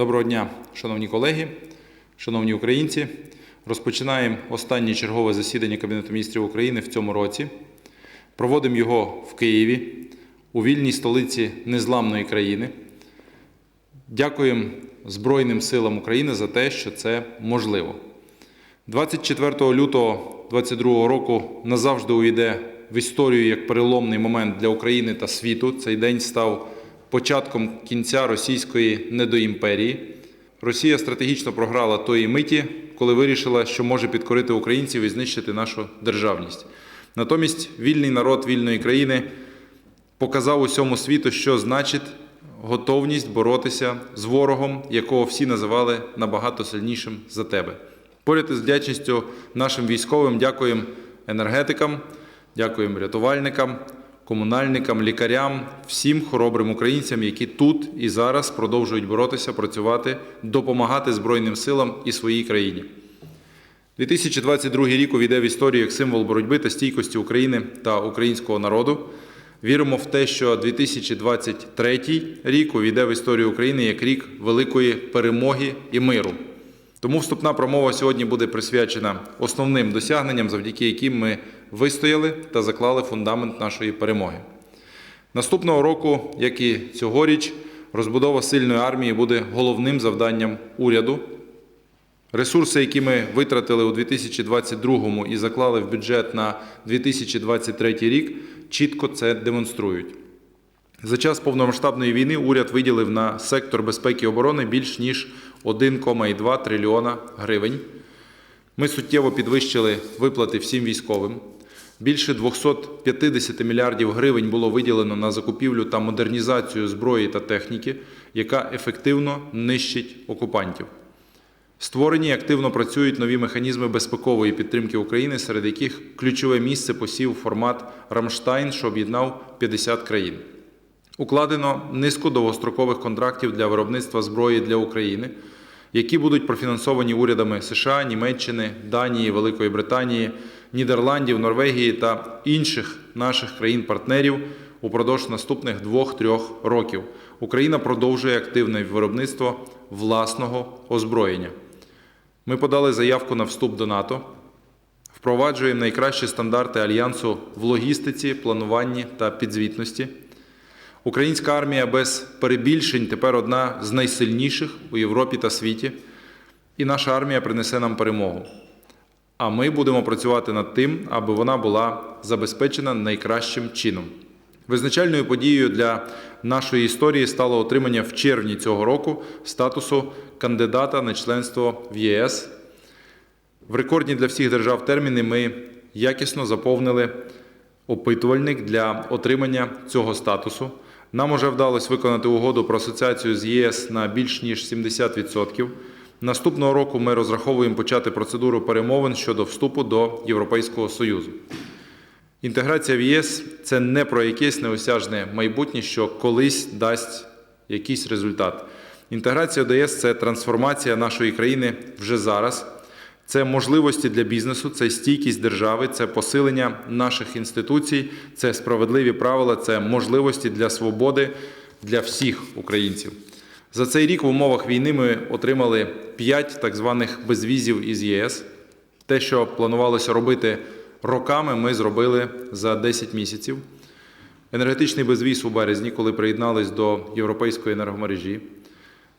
Доброго дня, шановні колеги, шановні українці. Розпочинаємо останнє чергове засідання Кабінету міністрів України в цьому році. Проводимо його в Києві, у вільній столиці незламної країни. Дякуємо Збройним силам України за те, що це можливо. 24 лютого 2022 року назавжди увійде в історію як переломний момент для України та світу. Цей день став початком кінця російської недоімперії. Росія стратегічно програла тої миті, коли вирішила, що може підкорити українців і знищити нашу державність. Натомість вільний народ вільної країни показав усьому світу, що значить готовність боротися з ворогом, якого всі називали набагато сильнішим за тебе. Поряд із вдячністю нашим військовим дякуємо енергетикам, дякуємо рятувальникам, комунальникам, лікарям, всім хоробрим українцям, які тут і зараз продовжують боротися, працювати, допомагати Збройним силам і своїй країні. 2022 рік увійде в історію як символ боротьби та стійкості України та українського народу. Віримо в те, що 2023 рік увійде в історію України як рік великої перемоги і миру. Тому вступна промова сьогодні буде присвячена основним досягненням, завдяки яким ми вистояли та заклали фундамент нашої перемоги. Наступного року, як і цьогоріч, розбудова сильної армії буде головним завданням уряду. Ресурси, які ми витратили у 2022 і заклали в бюджет на 2023 рік, чітко це демонструють. За час повномасштабної війни уряд виділив на сектор безпеки і оборони більш ніж 1,2 трильйона гривень. Ми суттєво підвищили виплати всім військовим. Більше 250 мільярдів гривень було виділено на закупівлю та модернізацію зброї та техніки, яка ефективно нищить окупантів. Створені і активно працюють нові механізми безпекової підтримки України, серед яких ключове місце посів формат Рамштайн, що об'єднав 50 країн. Укладено низку довгострокових контрактів для виробництва зброї для України, які будуть профінансовані урядами США, Німеччини, Данії, Великої Британії, Нідерландів, Норвегії та інших наших країн-партнерів упродовж наступних двох-трьох років. Україна продовжує активне виробництво власного озброєння. Ми подали заявку на вступ до НАТО, впроваджуємо найкращі стандарти альянсу в логістиці, плануванні та підзвітності. Українська армія без перебільшень тепер одна з найсильніших у Європі та світі, і наша армія принесе нам перемогу. А ми будемо працювати над тим, аби вона була забезпечена найкращим чином. Визначальною подією для нашої історії стало отримання в червні цього року статусу кандидата на членство в ЄС. В рекордні для всіх держав терміни ми якісно заповнили опитувальник для отримання цього статусу. Нам уже вдалося виконати угоду про асоціацію з ЄС на більш ніж 70%. Наступного року ми розраховуємо почати процедуру перемовин щодо вступу до Європейського Союзу. Інтеграція в ЄС це не про якесь неосяжне майбутнє, що колись дасть якийсь результат. Інтеграція до ЄС це трансформація нашої країни вже зараз. Це можливості для бізнесу, це стійкість держави, це посилення наших інституцій, це справедливі правила, це можливості для свободи для всіх українців. За цей рік в умовах війни ми отримали 5 так званих безвізів із ЄС. Те, що планувалося робити роками, ми зробили за 10 місяців. Енергетичний безвіз у березні, коли приєднались до європейської енергомережі,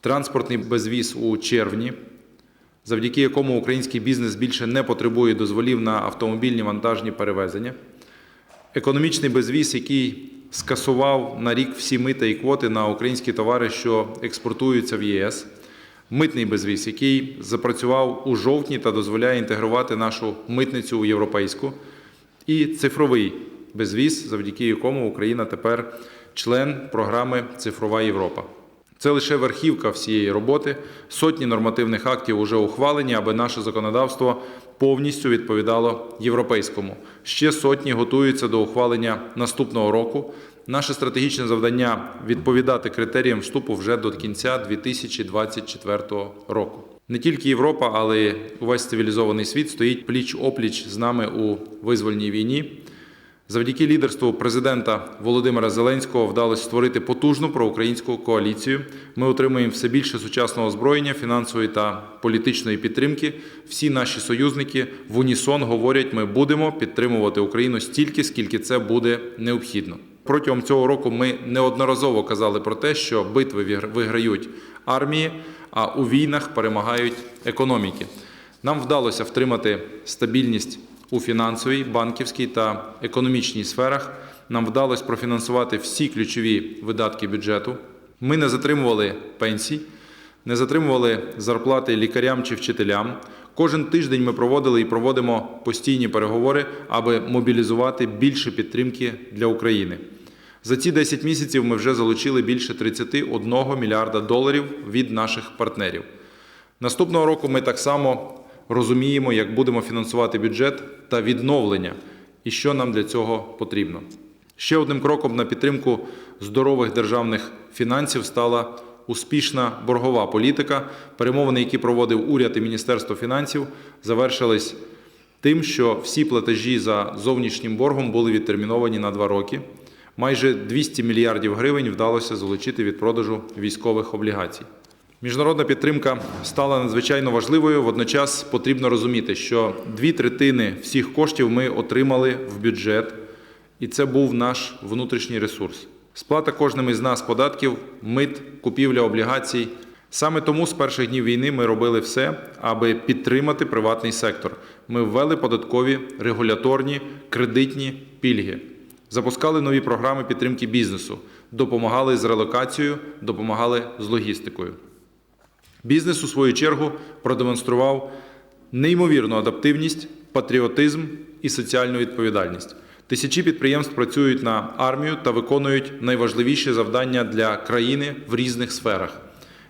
транспортний безвіз у червні завдяки якому український бізнес більше не потребує дозволів на автомобільні вантажні перевезення. Економічний безвіз, який скасував на рік всі мита і квоти на українські товари, що експортуються в ЄС. Митний безвіз, який запрацював у жовтні та дозволяє інтегрувати нашу митницю у європейську. І цифровий безвіз, завдяки якому Україна тепер член програми Цифрова Європа. Це лише верхівка всієї роботи. Сотні нормативних актів вже ухвалені, аби наше законодавство повністю відповідало європейському. Ще сотні готуються до ухвалення наступного року. Наше стратегічне завдання відповідати критеріям вступу вже до кінця 2024 року. Не тільки Європа, але й увесь цивілізований світ стоїть пліч опліч з нами у визвольній війні. Завдяки лідерству президента Володимира Зеленського вдалося створити потужну проукраїнську коаліцію. Ми отримуємо все більше сучасного озброєння, фінансової та політичної підтримки. Всі наші союзники в унісон говорять, ми будемо підтримувати Україну стільки, скільки це буде необхідно. Протягом цього року ми неодноразово казали про те, що битви виграють армії, а у війнах перемагають економіки. Нам вдалося втримати стабільність у фінансовій, банківській та економічній сферах. Нам вдалося профінансувати всі ключові видатки бюджету. Ми не затримували пенсій, не затримували зарплати лікарям чи вчителям. Кожен тиждень ми проводили і проводимо постійні переговори, аби мобілізувати більше підтримки для України. За ці 10 місяців ми вже залучили більше 31 мільярда доларів від наших партнерів. Наступного року ми так само розуміємо, як будемо фінансувати бюджет та відновлення, і що нам для цього потрібно. Ще одним кроком на підтримку здорових державних фінансів стала успішна боргова політика. Перемовини, які проводив уряд і Міністерство фінансів, завершились тим, що всі платежі за зовнішнім боргом були відтерміновані на два роки. Майже 200 мільярдів гривень вдалося залучити від продажу військових облігацій. Міжнародна підтримка стала надзвичайно важливою. Водночас потрібно розуміти, що дві третини всіх коштів ми отримали в бюджет, і це був наш внутрішній ресурс. Сплата кожним із нас податків, мит, купівля облігацій. Саме тому з перших днів війни ми робили все, аби підтримати приватний сектор. Ми ввели податкові, регуляторні, кредитні пільги. Запускали нові програми підтримки бізнесу, допомагали з релокацією, допомагали з логістикою. Бізнес, у свою чергу, продемонстрував неймовірну адаптивність, патріотизм і соціальну відповідальність. Тисячі підприємств працюють на армію та виконують найважливіші завдання для країни в різних сферах.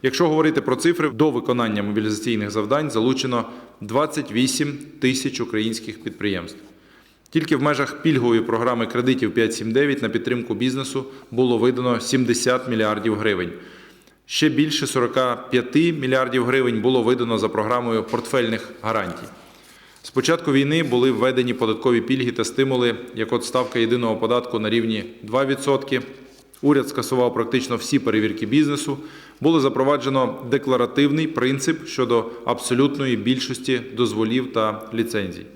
Якщо говорити про цифри, до виконання мобілізаційних завдань залучено 28 тисяч українських підприємств. Тільки в межах пільгової програми кредитів 579 на підтримку бізнесу було видано 70 мільярдів гривень. Ще більше 45 мільярдів гривень було видано за програмою портфельних гарантій. З початку війни були введені податкові пільги та стимули, як от ставка єдиного податку на рівні 2%. Уряд скасував практично всі перевірки бізнесу. Було запроваджено декларативний принцип щодо абсолютної більшості дозволів та ліцензій.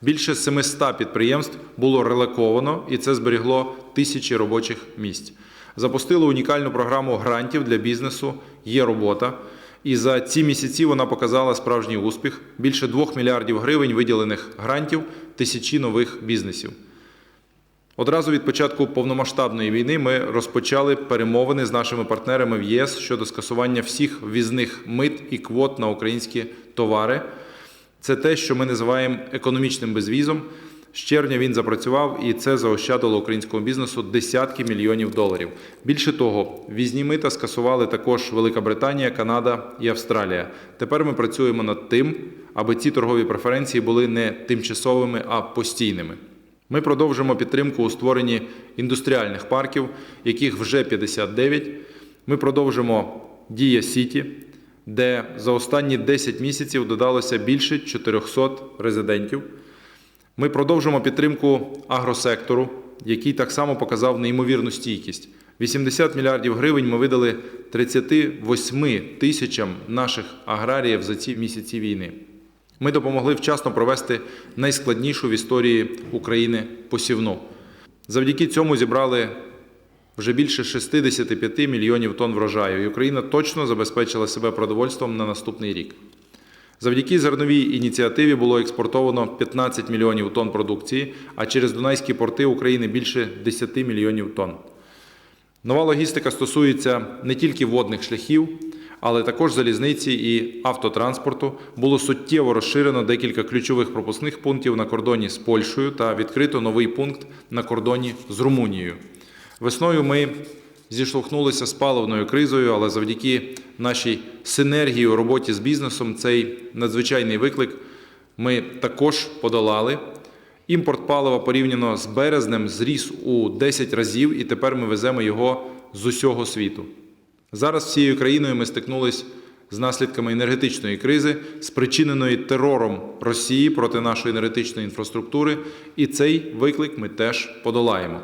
Більше 700 підприємств було релоковано, і це зберігло тисячі робочих місць. Запустили унікальну програму грантів для бізнесу Є робота. І за ці місяці вона показала справжній успіх: більше 2 мільярдів гривень виділених грантів, тисячі нових бізнесів. Одразу від початку повномасштабної війни ми розпочали перемовини з нашими партнерами в ЄС щодо скасування всіх ввізних мит і квот на українські товари. Це те, що ми називаємо економічним безвізом. З червня він запрацював, і це заощадило українському бізнесу десятки мільйонів доларів. Більше того, візні мита скасували також Велика Британія, Канада і Австралія. Тепер ми працюємо над тим, аби ці торгові преференції були не тимчасовими, а постійними. Ми продовжимо підтримку у створенні індустріальних парків, яких вже 59. Ми продовжимо Дія Сіті, де за останні 10 місяців додалося більше 400 резидентів. Ми продовжимо підтримку агросектору, який так само показав неймовірну стійкість. 80 мільярдів гривень ми видали 38 тисячам наших аграріїв за ці місяці війни. Ми допомогли вчасно провести найскладнішу в історії України посівну. Завдяки цьому зібрали вже більше 65 мільйонів тонн врожаю, і Україна точно забезпечила себе продовольством на наступний рік. Завдяки зерновій ініціативі було експортовано 15 мільйонів тонн продукції, а через Дунайські порти України більше 10 мільйонів тонн. Нова логістика стосується не тільки водних шляхів, але також залізниці і автотранспорту. Було суттєво розширено декілька ключових пропускних пунктів на кордоні з Польщею та відкрито новий пункт на кордоні з Румунією. Весною ми зіштовхнулися з паливною кризою, але завдяки нашій синергії у роботі з бізнесом цей надзвичайний виклик ми також подолали. Імпорт палива порівняно з березнем зріс у 10 разів, і тепер ми веземо його з усього світу. Зараз всією країною ми стикнулись з наслідками енергетичної кризи, спричиненої терором Росії проти нашої енергетичної інфраструктури, і цей виклик ми теж подолаємо.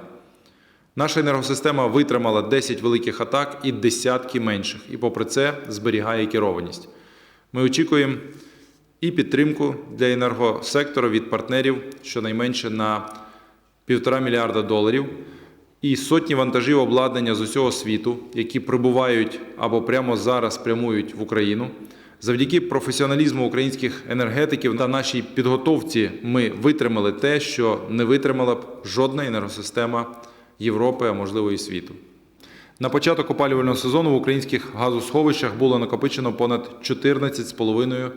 Наша енергосистема витримала 10 великих атак і десятки менших, і попри це зберігає керованість. Ми очікуємо і підтримку для енергосектора від партнерів щонайменше на півтора мільярда доларів, і сотні вантажів обладнання з усього світу, які прибувають або прямо зараз прямують в Україну. Завдяки професіоналізму українських енергетиків та нашій підготовці ми витримали те, що не витримала б жодна енергосистема Європи, а можливо і світу. На початок опалювального сезону в українських газосховищах було накопичено понад 14,5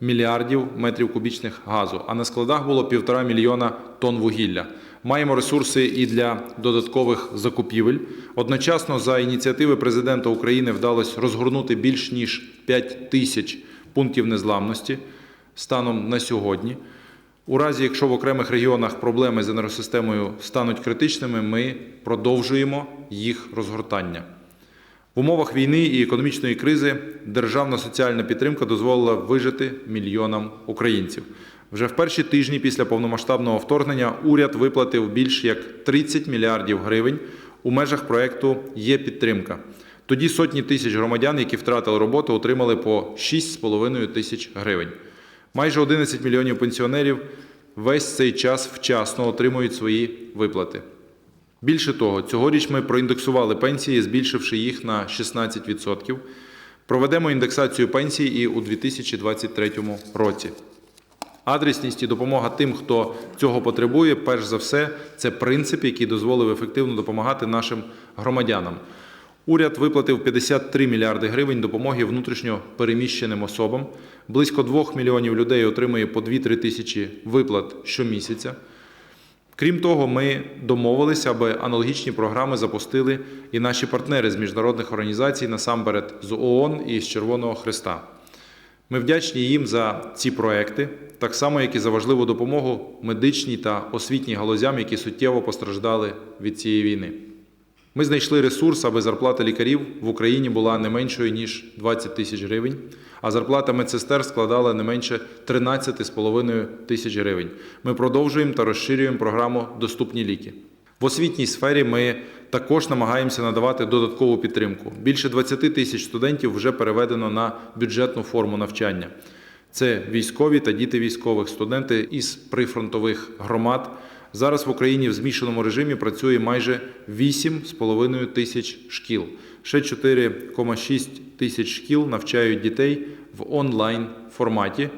мільярдів метрів кубічних газу, а на складах було півтора мільйона тонн вугілля. Маємо ресурси і для додаткових закупівель. Одночасно, за ініціативи президента України вдалося розгорнути більш ніж 5 тисяч пунктів незламності станом на сьогодні. У разі, якщо в окремих регіонах проблеми з енергосистемою стануть критичними, ми продовжуємо їх розгортання. В умовах війни і економічної кризи державна соціальна підтримка дозволила вижити мільйонам українців. Вже в перші тижні після повномасштабного вторгнення уряд виплатив більш як 30 мільярдів гривень. У межах проекту є підтримка. Тоді сотні тисяч громадян, які втратили роботу, отримали по 6,5 тисяч гривень. Майже 11 мільйонів пенсіонерів весь цей час вчасно отримують свої виплати. Більше того, цьогоріч ми проіндексували пенсії, збільшивши їх на 16%. Проведемо індексацію пенсій і у 2023 році. Адресність і допомога тим, хто цього потребує, перш за все, це принцип, який дозволив ефективно допомагати нашим громадянам. Уряд виплатив 53 мільярди гривень допомоги внутрішньо переміщеним особам. Близько 2 мільйонів людей отримує по 2-3 тисячі виплат щомісяця. Крім того, ми домовилися, аби аналогічні програми запустили і наші партнери з міжнародних організацій, насамперед з ООН і з Червоного Христа. Ми вдячні їм за ці проекти, так само, як і за важливу допомогу медичній та освітній галузям, які суттєво постраждали від цієї війни. Ми знайшли ресурс, аби зарплата лікарів в Україні була не меншою ніж 20 тисяч гривень, а зарплата медсестер складала не менше 13,5 тисяч гривень. Ми продовжуємо та розширюємо програму Доступні ліки. В освітній сфері ми також намагаємося надавати додаткову підтримку. Більше 20 тисяч студентів вже переведено на бюджетну форму навчання. Це військові та діти військових, студенти із прифронтових громад. Зараз в Україні в змішаному режимі працює майже 8,5 тисяч шкіл. Ще 4,6 тисяч шкіл навчають дітей в онлайн форматі.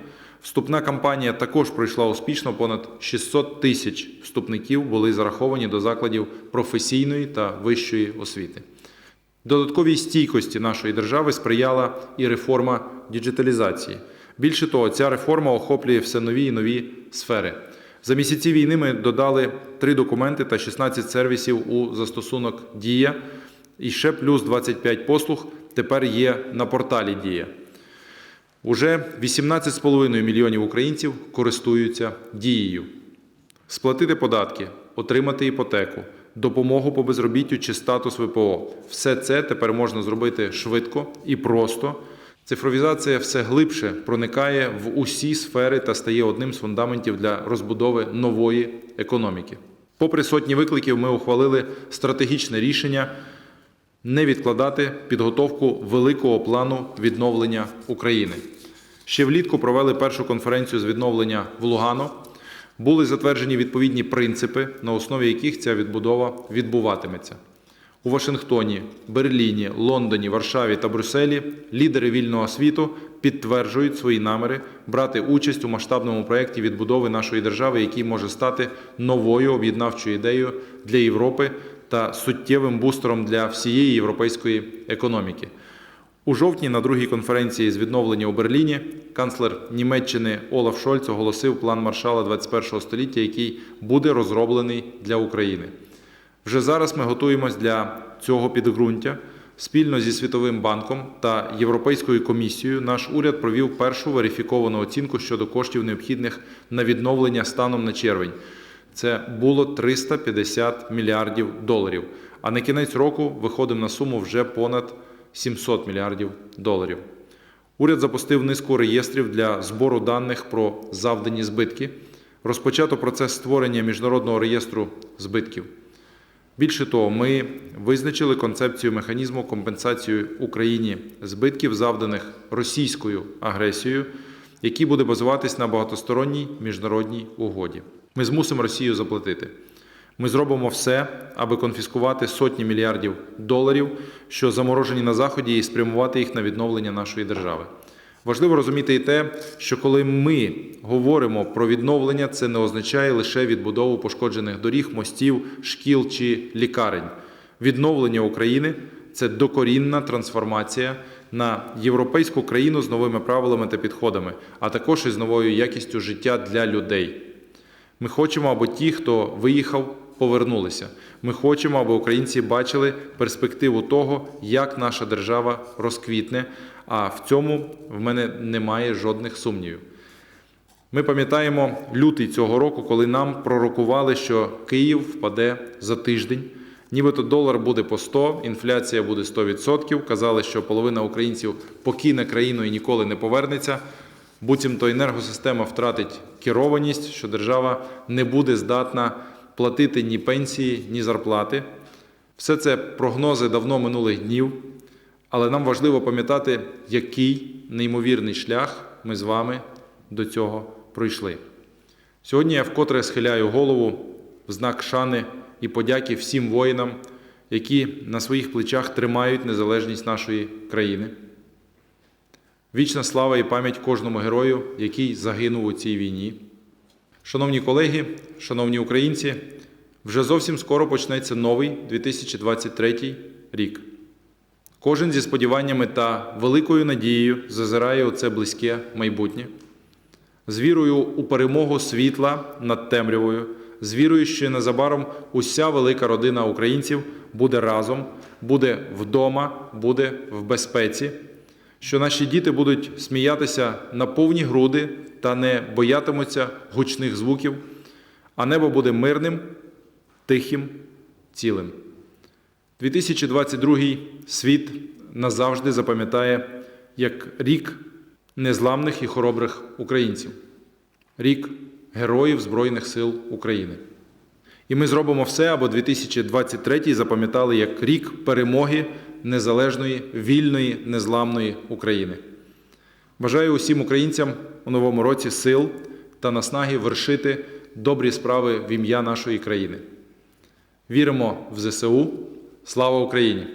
Вступна кампанія також пройшла успішно. Понад 600 тисяч вступників були зараховані до закладів професійної та вищої освіти. Додатковій стійкості нашої держави сприяла і реформа діджиталізації. Більше того, ця реформа охоплює все нові і нові сфери. За місяці війни ми додали три документи та 16 сервісів у застосунок Дія. І ще плюс 25 послуг тепер є на порталі Дія. Уже 18,5 мільйонів українців користуються дією. Сплатити податки, отримати іпотеку, допомогу по безробіттю чи статус ВПО. Все це тепер можна зробити швидко і просто. Цифровізація все глибше проникає в усі сфери та стає одним з фундаментів для розбудови нової економіки. Попри сотні викликів, ми ухвалили стратегічне рішення не відкладати підготовку великого плану відновлення України. Ще влітку провели першу конференцію з відновлення в Лугано. Були затверджені відповідні принципи, на основі яких ця відбудова відбуватиметься. У Вашингтоні, Берліні, Лондоні, Варшаві та Брюсселі лідери вільного світу підтверджують свої наміри брати участь у масштабному проєкті відбудови нашої держави, який може стати новою об'єднавчою ідеєю для Європи та суттєвим бустером для всієї європейської економіки. У жовтні на другій конференції з відновлення у Берліні канцлер Німеччини Олаф Шольц оголосив план маршала 21 століття, який буде розроблений для України. Вже зараз ми готуємось для цього підґрунтя. Спільно зі Світовим банком та Європейською комісією наш уряд провів першу верифіковану оцінку щодо коштів необхідних на відновлення станом на червень. Це було 350 мільярдів доларів. А на кінець року виходимо на суму вже понад 700 мільярдів доларів. Уряд запустив низку реєстрів для збору даних про завдані збитки. Розпочато процес створення міжнародного реєстру збитків. Більше того, ми визначили концепцію механізму компенсації Україні збитків, завданих російською агресією, який буде базуватись на багатосторонній міжнародній угоді. Ми змусимо Росію заплатити. Ми зробимо все, аби конфіскувати сотні мільярдів доларів, що заморожені на заході, і спрямувати їх на відновлення нашої держави. Важливо розуміти і те, що коли ми говоримо про відновлення, це не означає лише відбудову пошкоджених доріг, мостів, шкіл чи лікарень. Відновлення України це докорінна трансформація на європейську країну з новими правилами та підходами, а також із новою якістю життя для людей. Ми хочемо, аби ті, хто виїхав, повернулися. Ми хочемо, аби українці бачили перспективу того, як наша держава розквітне. А в цьому в мене немає жодних сумнівів. Ми пам'ятаємо лютий цього року, коли нам пророкували, що Київ впаде за тиждень. Нібито долар буде по 100, інфляція буде 100%. Казали, що половина українців покине країну і ніколи не повернеться. Буцімто енергосистема втратить керованість, що держава не буде здатна платити ні пенсії, ні зарплати. Все це прогнози давно минулих днів, але нам важливо пам'ятати, який неймовірний шлях ми з вами до цього пройшли. Сьогодні я вкотре схиляю голову в знак шани і подяки всім воїнам, які на своїх плечах тримають незалежність нашої країни. Вічна слава і пам'ять кожному герою, який загинув у цій війні. Шановні колеги, шановні українці, вже зовсім скоро почнеться новий 2023 рік. Кожен зі сподіваннями та великою надією зазирає у це близьке майбутнє. З вірою у перемогу світла над темрявою, з вірою, що незабаром уся велика родина українців буде разом, буде вдома, буде в безпеці, що наші діти будуть сміятися на повні груди та не боятимуться гучних звуків, а небо буде мирним, тихим, цілим. 2022 світ назавжди запам'ятає як рік незламних і хоробрих українців, рік героїв Збройних сил України. І ми зробимо все, аби 2023 запам'ятали як рік перемоги незалежної, вільної, незламної України. Бажаю усім українцям у новому році сил та наснаги вершити добрі справи в ім'я нашої країни. Віримо в ЗСУ. Слава Україні!